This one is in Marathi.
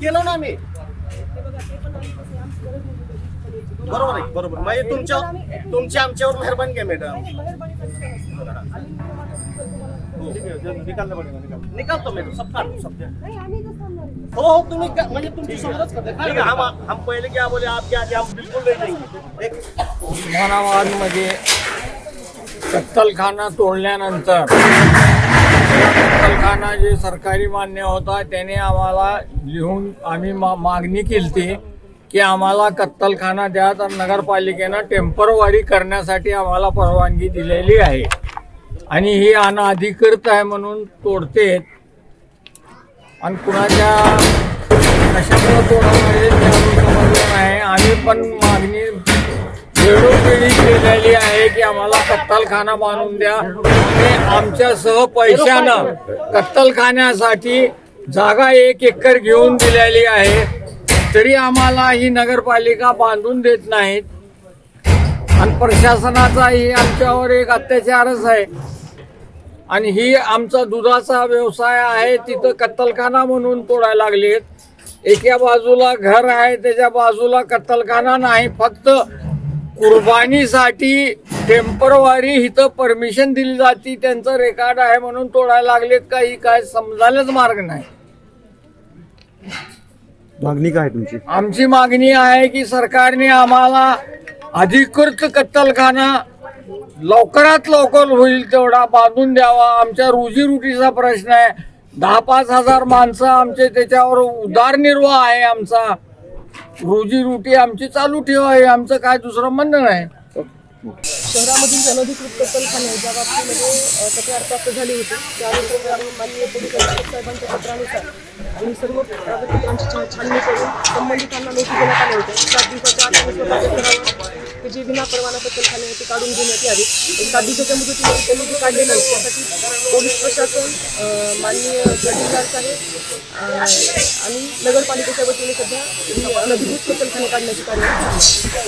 केलं ना आम्ही. बरोबर आहे बरोबर. म्हणजे तुमच्या तुमची आमच्यावर मेहरबानी काय मॅडम निकालतो मॅडम सब काढतो सब हो हो तुम्ही का- म्हणजे तुमची समजच करते. ठीक हम हम पहिले क्या बोले आप क्या हम बिल्कुल नहीं. देंगे एक उस्मानाबादमध्ये कत्तलखाना तोडल्यानंतर त्यांना जे सरकारी मान्य होता त्याने आम्हाला लिहून आम्ही मा मागणी केली की आम्हाला कत्तलखाना द्या तर नगरपालिकेनं टेम्परवारी करण्यासाठी आम्हाला परवानगी दिलेली आहे. आणि ही अनाधिकृत आहे म्हणून तोडते. आणि कुणाच्या कशामुळे तोडणार आहे आम्ही पण मागणी वेळोवेळी केलेली आहे की आम्हाला कत्तलखाना बांधून द्या. आणि आमच्यासह पैशानं कत्तलखान्यासाठी जागा एक एकर घेऊन दिलेली आहे. तरी आम्हाला ही नगरपालिका बांधून देत नाहीत. आणि प्रशासनाचाही आमच्यावर एक अत्याचारच आहे. आणि ही आमचा दुधाचा व्यवसाय आहे तिथं कत्तलखाना म्हणून तोडायला लागलेत. एका बाजूला घर आहे त्याच्या बाजूला कत्तलखाना नाही फक्त कुर्बानीसाठी टेम्परवारी इथं परमिशन दिली जाती. त्यांचं रेकॉर्ड आहे म्हणून तोडायला लागलेत काही काय समजायलाच मार्ग नाही. मागणी काय आहे तुमची? आमची मागणी आहे की सरकारने आम्हाला अधिकृत कत्तलखाना लवकरात लवकर होईल तेवढा बांधून द्यावा. आमच्या रोजीरोटीचा प्रश्न आहे. दहा पाच हजार माणसं आमचे त्याच्यावर उदारनिर्वाह आहे आमचा. रोजीरोटी आमची चालू ठेवावी आमचं काय दुसरं म्हणणं नाही. शहरामधील अनधिकृत कत्तलखाने ज्या बाबतीमध्ये तक्रार प्राप्त झाली होती त्यानुसार आम्ही माननीय पोलीस अधीक्षक साहेबांच्या पत्रानुसार आम्ही सर्व कागदपत्रांची छाननी करून संबंधितांना नोटीस देण्यात आले होते सात दिवसाच्या आत आम्ही ते जे विना परवाना कत्तलखाने आहेत ते काढून घेण्यात यावे. सात दिवसाच्या मुदतीमध्ये त्यांनी ते काढले नाही. त्यासाठी पोलीस प्रशासन माननीय तहसीलदार साहेब आणि नगरपालिकेच्या वतीने सध्या अनधिकृत कत्तलखाने काढण्याची कार्यवाही